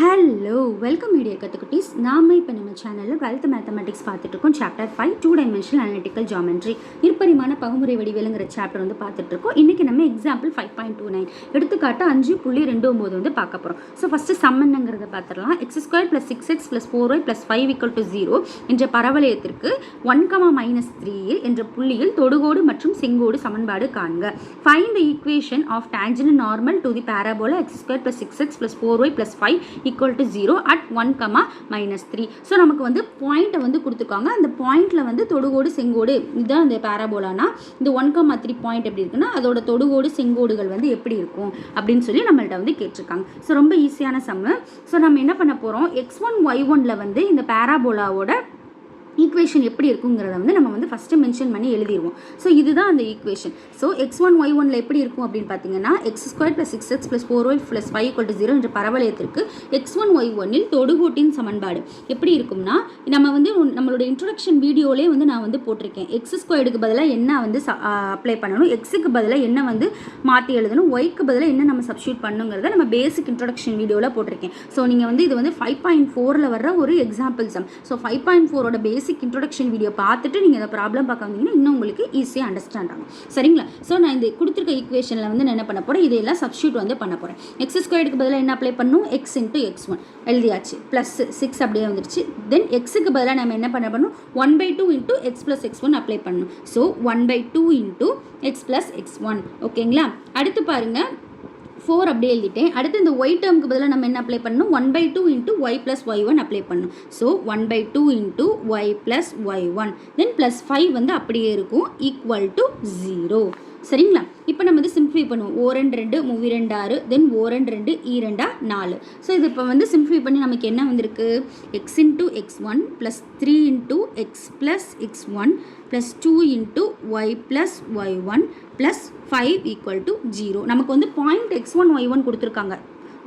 Hello welcome media கத்துக்குட்டீஸ் நாம இப்போ நம்ம சேனலில் டுவெல்த் மேத்தமெட்டிக்ஸ் பார்த்துட்ருக்கோம் chapter five two dimensional analytical geometry இருப்பரிமான பகுமுறை வடிவேலுங்கிற சாப்டர் வந்து பார்த்துட்ருக்கோம் இன்றைக்கி நம்ம example five point two nine எடுத்துக்காட்டு அஞ்சு புள்ளி ரெண்டு ஒம்பது வந்து பார்க்க போகிறோம் ஸோ ஃபஸ்ட்டு சம்மன்னுங்கிறத பார்த்துடலாம். X square plus six x plus four y plus five equal to zero என்ற பரவலயத்திற்கு ஒன் கமா மைனஸ் த்ரீ என்ற புள்ளியில் தொடுகோடு மற்றும் செங்கோடு சமன்பாடு காண்க. Find the equation of tangent normal to the parabola x square plus six x plus four y plus five equal to zero at one comma minus three so நமக்கு வந்து பாயிண்ட்டை வந்து கொடுத்துருக்காங்க. அந்த பாயிண்ட்டில் வந்து தொடுகோடு செங்கோடு இதுதான் இந்த பேராபோலானா இந்த ஒன் கமா த்ரீ பாயிண்ட் எப்படி இருக்குன்னா அதோட தொடுகோடு செங்கோடுகள் வந்து எப்படி இருக்கும் அப்படின்னு சொல்லி நம்மள்ட்ட வந்து கேட்டிருக்காங்க. ஸோ ரொம்ப ஈஸியான சம்மு ஸோ நம்ம என்ன பண்ண போகிறோம் எக்ஸ் ஒன் ஒய் ஒனில் வந்து இந்த பேராபோலாவோட ஈக்குவேஷன் எப்படி இருக்குங்கிறத வந்து நம்ம வந்து ஃபஸ்ட்டு மென்ஷன் பண்ணி எழுதிடுவோம் ஸோ இதுதான் அந்த equation so x one y ஒனில் எப்படி இருக்கும் அப்படின்னு பார்த்தீங்கன்னா x square plus six x plus four y plus five equal to zero என்ற பரவலயத்திற்கு எக்ஸ் ஒன் ஒய் ஒன்னில் தொடுகோட்டின் சமன்பாடு எப்படி இருக்கும்னா நம்ம வந்து நம்மளோட இன்ட்ரொடக்ஷன் வீடியோலே வந்து நான் வந்து போட்டிருக்கேன். எக்ஸ் ஸ்கொயர்டுக்கு பதிலாக என்ன வந்து அப்ளை பண்ணணும் எக்ஸுக்கு பதிலாக என்ன வந்து மாற்றி எழுதணும் ஒய்க்கு பதிலாக என்ன நம்ம சப்ஸ்டியூட் பண்ணுங்கிறத நம்ம பேசிக் இன்ட்ரொடக்ஷன் வீடியோவில் போட்டிருக்கேன். ஸோ நீங்கள் வந்து இது வந்து ஃபைவ் பாயிண்ட் ஃபோரில் வர்ற ஒரு example sum so five point ஃபோரோட பேஸ் பேசிக் இன்ட்ரொடக்ஷன் வீடியோ பார்த்துட்டு நீங்கள் இந்த ப்ராப்ளம் பார்க்க வந்தீங்கன்னா இன்னும் உங்களுக்கு ஈஸியாக அண்டர்ஸ்டாண்ட் ஆகும். சரிங்களா? ஸோ நான் இந்த கொடுத்துருக்க ஈக்குவேஷனில் வந்து நான் என்ன பண்ண போகிறேன் இதையெல்லாம் சப்ஸ்டியூட் வந்து பண்ண போகிறேன் எக்ஸ் ஸ்கொயருக்கு பதிலாக என்ன அப்ளை பண்ணும்? எக்ஸ் இன்ட்டு எக்ஸ் ஒன் எழுதியாச்சு. ப்ளஸ் சிக்ஸ் அப்படியே வந்துருச்சு. தென் எக்ஸுக்கு பதிலாக நம்ம என்ன பண்ண பண்ணணும் one by two into x plus x one apply பண்ணணும். So one by two into x plus x one ஓகேங்களா அடுத்து பாருங்கள் ஃபோர் அப்படியே எழுதிட்டேன். அடுத்து இந்த ஒய் டேர்முக்கு பதிலாக நம்ம என்ன அப்ளை பண்ணணும்? One by two into y plus y one apply பண்ணணும். So one by two into y plus y one then plus five வந்து அப்படியே இருக்கும். ஈக்குவல் டு ஜீரோ சரிங்களா? இப்போ நம்ம வந்து சிம்பிளை பண்ணுவோம். ஓ ரெண்டு ரெண்டு மூவி ரெண்டு ஆறு தென் ஓ ரெண்டு ரெண்டு ஈ ரெண்டா நாலு. ஸோ இது இப்போ வந்து சிம்பிளை பண்ணி நமக்கு என்ன வந்திருக்கு? X into x one plus three into x plus x one plus two into y plus y one plus five equal to zero நமக்கு வந்து point x one y one கொடுத்துருக்காங்க.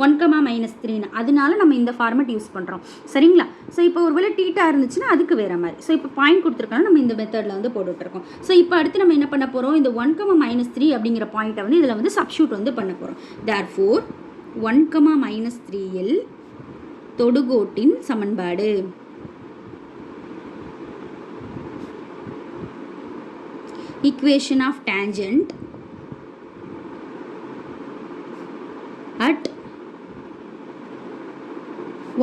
ஒன் கமா மைனஸ் த்ரீன்னு அதனால நம்ம இந்த format use பண்ணுறோம் சரிங்களா? So இப்போ ஒரு வேளை டீட்டாக இருந்துச்சுன்னா அதுக்கு வேறு மாதிரி. ஸோ இப்போ பாயிண்ட் கொடுத்துருக்கோம்னா நம்ம இந்த மெத்தடில் வந்து போட்டுட்ருக்கோம். ஸோ இப்போ அடுத்து நம்ம என்ன பண்ண போகிறோம் இந்த ஒன் கமா மைனஸ் த்ரீ அப்படிங்கிற பாயிண்ட்டை வந்து இதில் வந்து சப்ஷூட் வந்து பண்ண போகிறோம் therefore one comma minus த்ரீயில் தொடுகோட்டின் சமன்பாடு. Equation of tangent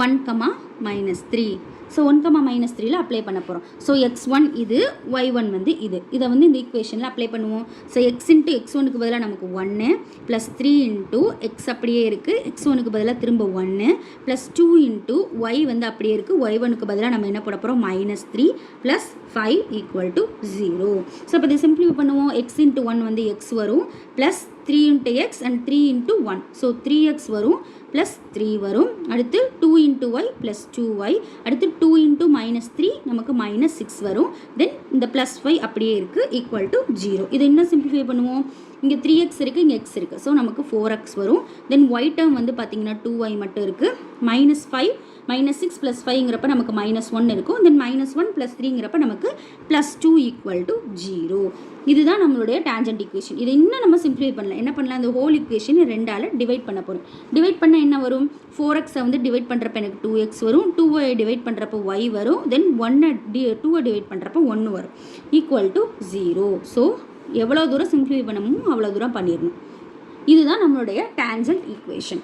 one comma minus three so one comma minus த்ரீல அப்ளை பண்ண போகிறோம் ஸோ எக்ஸ் ஒன் இது ஒய் ஒன் வந்து இது. இதை வந்து இந்த ஈக்குவேஷனில் அப்ளை பண்ணுவோம். ஸோ எக்ஸ் இன்ட்டு எக்ஸ் ஒனுக்கு பதிலாக நமக்கு ஒன்று ப்ளஸ் த்ரீ இன்ட்டு எக்ஸ் அப்படியே இருக்குது எக்ஸ் ஒனுக்கு பதிலாக திரும்ப ஒன்று ப்ளஸ் டூ இன்ட்டு ஒய் வந்து அப்படியே இருக்குது ஒய் ஒனுக்கு பதிலாக நம்ம என்ன போட போகிறோம் minus three plus five equal to zero so இப்போ இதை சிம்பிளிஃபை பண்ணுவோம். எக்ஸ் இன்ட்டு ஒன் வந்து எக்ஸ் வரும். Plus three into x and three into one so three x வரும் ப்ளஸ் த்ரீ வரும் அடுத்து two into y plus two y அடுத்து two into minus three நமக்கு மைனஸ் சிக்ஸ் வரும் தென் இந்த ப்ளஸ் ஃபைவ் அப்படியே இருக்குது ஈக்குவல் டு ஜீரோ இதை இன்னும் சிம்பிளிஃபை பண்ணுவோம்? இங்கே த்ரீ எக்ஸ் இருக்குது இங்கே எக்ஸ் இருக்குது ஸோ நமக்கு ஃபோர் எக்ஸ் வரும். தென் ஒய் டேர்ம் வந்து பார்த்திங்கன்னா டூ ஒய் மட்டும் இருக்குது minus five minus six plus ஃபைவ்ங்கிறப்ப நமக்கு மைனஸ் ஒன் இருக்கும். தென் மைனஸ் ஒன் ப்ளஸ் த்ரீங்கிறப்ப நமக்கு plus two equal to zero இதுதான் நம்மளுடைய டேஞ்சன்ட் ஈக்குவேஷன் இதை இன்னும் நம்ம சிம்ப்ளிஃபை பண்ணலாம். என்ன பண்ணலாம்? இந்த ஹோல் ஈக்குவேஷன் ரெண்டால் டிவைட் பண்ண போகிறோம் டிவைட் பண்ண என்ன வரும்? ஃபோர் எக்ஸை வந்து டிவைட் பண்ணுறப்ப எனக்கு டூ எக்ஸ் வரும். டூவை டிவைட் பண்ணுறப்ப ஒய் வரும். தென் ஒன்னை டி டூவை டிவைட் பண்ணுறப்ப ஒன்று வரும். ஈக்குவல் டு ஜீரோ ஸோ எவ்வளோ தூரம் சிம்பிளிஃபை பண்ணணுமோ அவ்வளோ தூரம் பண்ணிடணும். இதுதான் நம்மளுடைய டேஞ்சன்ட் ஈக்குவேஷன்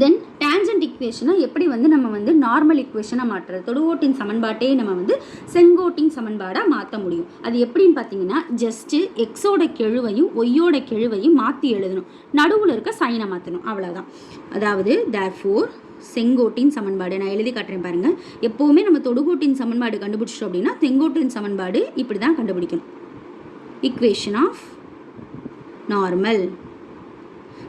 தென் டேஞ்சன்ட் ஈக்குவேஷனை எப்படி வந்து நம்ம வந்து நார்மல் ஈக்குவேஷனாக மாற்றுறது? தொடுகோட்டின் சமன்பாட்டே நம்ம வந்து செங்கோட்டின் சமன்பாடாக மாற்ற முடியும். அது எப்படின்னு பார்த்தீங்கன்னா ஜஸ்ட்டு எக்ஸோட கெழுவையும் ஒய்யோட கெழுவையும் மாற்றி எழுதணும். நடுவில் இருக்க சைனை மாற்றணும் அவ்வளோதான் அதாவது தேர்ஃபோர் செங்கோட்டின் சமன்பாடு நான் எழுதி காட்டுறேன் பாருங்கள் எப்போவுமே நம்ம தொடுகோட்டின் சமன்பாடு கண்டுபிடிச்சிட்டோம் அப்படின்னா செங்கோட்டின் சமன்பாடு இப்படி தான் கண்டுபிடிக்கணும். ஈக்குவேஷன் ஆஃப் நார்மல்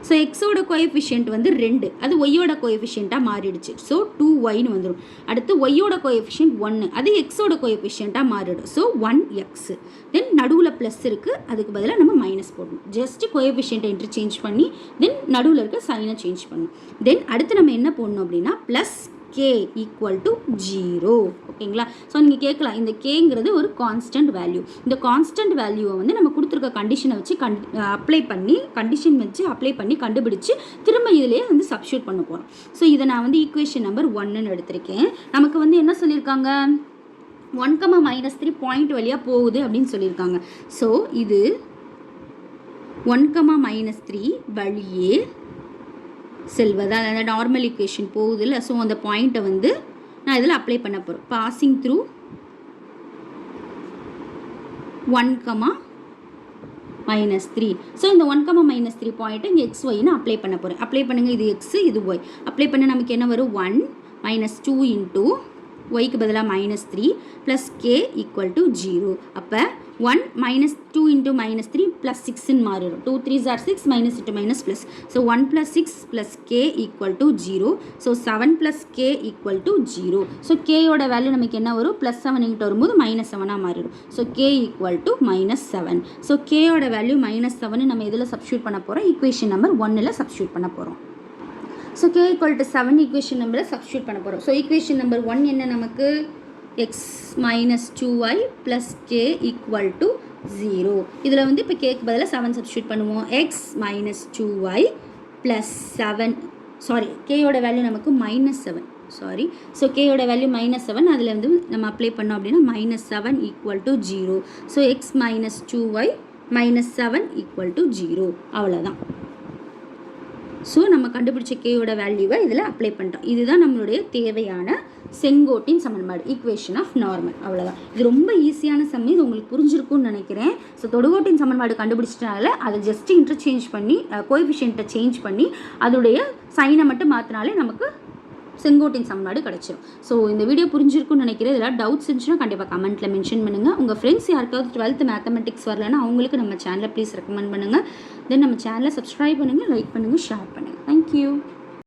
ஸோ எக்ஸோட கோஎஃபிஷியன்ட் வந்து ரெண்டு. அது ஒய்யோட கோஎஃபிஷியண்ட்டாக மாறிடுச்சு. ஸோ டூ ஒய்னு வந்துடும் அடுத்து ஒய்யோட கோஎஃபிஷியன்ட் ஒன்று அது எக்ஸோட கோஎஃபிஷியண்ட்டாக மாறிடும். ஸோ ஒன் எக்ஸ் தென் நடுவில் ப்ளஸ் இருக்குது அதுக்கு பதிலாக நம்ம மைனஸ் போடணும். ஜஸ்ட் கோஎஃபிஷியண்ட்டை இன்டர்சேஞ்ச் பண்ணி தென் நடுவில் இருக்க சைனை சேஞ்ச் பண்ணணும். தென் அடுத்து நம்ம என்ன போடணும் அப்படின்னா plus k equal to zero ஓகேங்களா? ஸோ நீங்கள் கேட்கலாம். இந்த கேங்கிறது ஒரு கான்ஸ்டன்ட் வேல்யூ இந்த கான்ஸ்டன்ட் வேல்யூவை வந்து நம்ம கொடுத்துருக்க கண்டிஷனை வச்சு கண் அப்ளை பண்ணி கண்டிஷன் வச்சு அப்ளை பண்ணி கண்டுபிடிச்சு திரும்ப இதிலேயே வந்து சப்ஸ்டியூட் பண்ண போகிறோம் ஸோ இதை நான் வந்து ஈக்குவேஷன் நம்பர் ஒன்னுன்னு எடுத்திருக்கேன். நமக்கு வந்து என்ன சொல்லியிருக்காங்க? One comma minus three point வழியாக போகுது அப்படின்னு சொல்லியிருக்காங்க. ஸோ இது ஒன் கம்மா மைனஸ் த்ரீ வழியே செல்வது? அதாவது நார்மல் ஈக்குவேஷன் போகுது இல்லை ஸோ அந்த பாயிண்ட்டை வந்து நான் இதில் அப்ளை பண்ண போகிறோம் passing through one comma minus three so இந்த ஒன் கமா மைனஸ் த்ரீ பாயிண்ட்டை இங்கே எக்ஸ் ஒய்னு அப்ளை பண்ண போகிறேன் அப்ளை பண்ணுங்கள் இது எக்ஸு இது ஒய் அப்ளை பண்ண நமக்கு என்ன வரும்? ஒன் மைனஸ் டூ இன்ட்டு ஒய்க்கு பதிலாக minus three plus k equal to zero அப்போ one minus two into minus three plus சிக்ஸ்ன்னு மாறிடும். Two three or six minus into minus plus so one plus six plus k equal to zero so seven plus k equal to zero so கேயோட value நமக்கு என்ன வரும்? Plus seven இங்கிட்ட வரும்போது minus செவனாக மாறிடும். So k equal to minus seven so கேயோட value minus seven நம்ம இதில் substitute பண்ண போகிறோம் ஈக்குவேஷன் நம்பர் ஒன்னில் சப்ஸ்டியூட் பண்ண போகிறோம் so k equal to seven equation நம்பரை சப்ஸ்டியூட் பண்ண போகிறோம் ஸோ ஈக்குவேஷன் நம்பர் ஒன் என்ன நமக்கு? X minus two y plus k equal to zero இதில் வந்து இப்போ கேக்கு பதிலாக செவன் சப்ஸ்டியூட் பண்ணுவோம். X minus two y plus seven sorry கேயோட value நமக்கு மைனஸ் செவன் சாரி ஸோ கேயோட வேல்யூ மைனஸ் செவன் அதில் வந்து நம்ம அப்ளை பண்ணோம் அப்படின்னா minus seven equal to zero so x minus two y minus seven equal to zero அவ்வளோதான் so நம்ம கண்டுபிடிச்ச கேயோட வேல்யூவை இதில் அப்ளை பண்ணுறோம் இதுதான் நம்மளுடைய தேவையான செங்கோட்டின் சமன்பாடு ஈக்குவேஷன் ஆஃப் நார்மல் அவ்வளோதான் இது ரொம்ப ஈஸியான சம் இது உங்களுக்கு புரிஞ்சிருக்கும்னு நினைக்கிறேன். ஸோ தொடுகோட்டின் சமன்பாடு கண்டுபிடிச்சிட்டனால அதை ஜஸ்ட் இன்டர்சேஞ்ச் பண்ணி கோஎஃபிஷியன்ட்டை சேஞ்ச் பண்ணி அதோடைய சைனை மட்டும் மாற்றினாலே நமக்கு செங்கோட்டின் சமன்பாடு கிடச்சிரும். ஸோ இந்த வீடியோ புரிஞ்சிருக்கும்னு நினைக்கிறேன். இதில் டவுட்ஸ் இருந்துச்சுன்னா கண்டிப்பாக கமெண்ட்டில் மென்ஷன் பண்ணுங்கள் உங்கள் ஃப்ரெண்ட்ஸ் யாருக்காவது டுவெல்த் மேத்தமெட்டிக்ஸ் வரலன்னா அவங்களுக்கு நம்ம சேனலை ப்ளீஸ் ரெக்கமெண்ட் பண்ணுங்கள் தென் நம்ம சேனலை சப்ஸ்கிரைப் பண்ணுங்கள் லைக் பண்ணுங்கள் ஷேர் பண்ணுங்கள் தேங்க்யூ